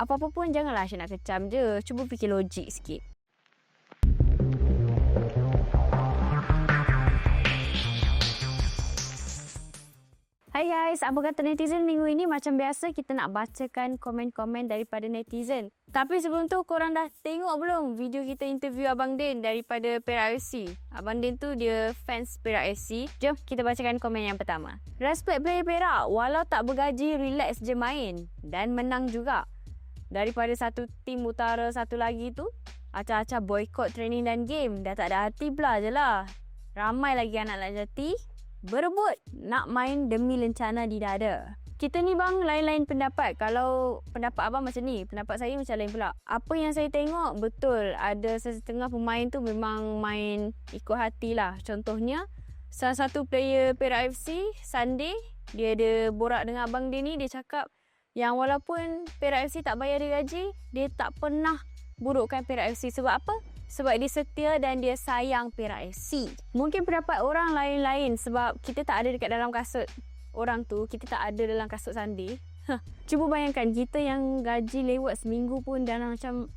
Apa-apa pun janganlah asyik nak kecam je. Cuba fikir logik sikit. Hai guys, apa kata netizen minggu ini macam biasa kita nak bacakan komen-komen daripada netizen. Tapi sebelum tu korang dah tengok belum video kita interview Abang Din daripada Perak FC? Abang Din tu dia fans Perak FC. Jom kita bacakan komen yang pertama. Respect player Perak, walau tak bergaji relax je main dan menang juga. Daripada satu tim utara satu lagi tu, acah-acah boycott training dan game. Dah tak ada hati pula je lah. Ramai lagi anak-anak jati berebut nak main demi lencana di dada. Kita ni bang lain-lain pendapat. Kalau pendapat abang macam ni, pendapat saya macam lain pula. Apa yang saya tengok betul ada setengah pemain tu memang main ikut hati lah. Contohnya salah satu player Perak FC, Sunday, dia ada borak dengan abang dia ni, dia cakap yang walaupun Perak FC tak bayar dia gaji, dia tak pernah burukkan Perak FC. Sebab apa? sebab dia setia dan dia sayang Perak FC. Mungkin pendapat orang lain-lain sebab kita tak ada dekat dalam kasut orang tu, kita tak ada dalam kasut Sunday. Cuba bayangkan kita yang gaji lewat seminggu pun dah macam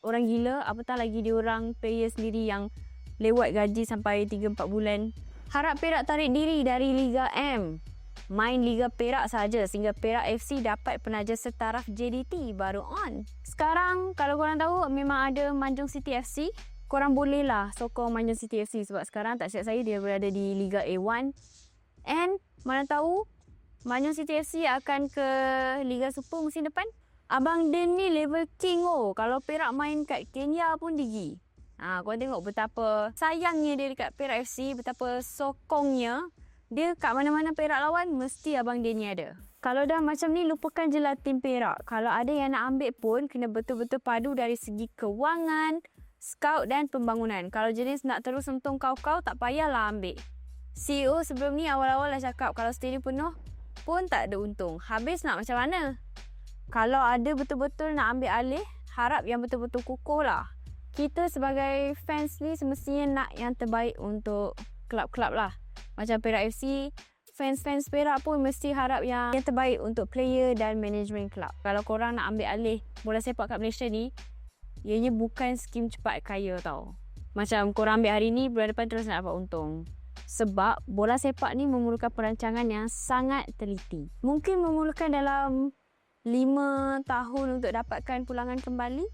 orang gila, apatah lagi dia orang player sendiri yang lewat gaji sampai 3-4 bulan. Harap Perak tarik diri dari Liga M main Liga Perak saja sehingga Perak FC dapat penaja setaraf JDT baru on. Sekarang kalau korang tahu memang ada Manjung City FC, korang bolehlah sokong Manjung City FC sebab sekarang tak siap saya dia berada di Liga A1. And mana tahu Manjung City FC akan ke Liga Super musim depan. Abang Din ni level king oh. Kalau Perak main kat Kenya pun digi. Ha, korang tengok betapa sayangnya dia dekat Perak FC, betapa sokongnya dia kat mana-mana Perak lawan, mesti abang ni ada. Kalau dah macam ni, lupakan je lah tim Perak. Kalau ada yang nak ambil pun, kena betul-betul padu dari segi kewangan, scout dan pembangunan. Kalau jenis nak terus untung kau-kau, tak payahlah ambil. CEO sebelum ni awal-awal dah cakap kalau stadium penuh pun tak ada untung. Habis nak macam mana? Kalau ada betul-betul nak ambil alih, harap yang betul-betul kukuh lah. Kita sebagai fans ni semestinya nak yang terbaik untuk klub-klub lah macam Perak FC, fans-fans Perak pun mesti harap yang yang terbaik untuk player dan management club. Kalau korang nak ambil alih bola sepak kat Malaysia ni, ianya bukan skim cepat kaya tau. Macam korang ambil hari ni, bulan depan terus nak dapat untung. Sebab bola sepak ni memerlukan perancangan yang sangat teliti. Mungkin memerlukan dalam 5 tahun untuk dapatkan pulangan kembali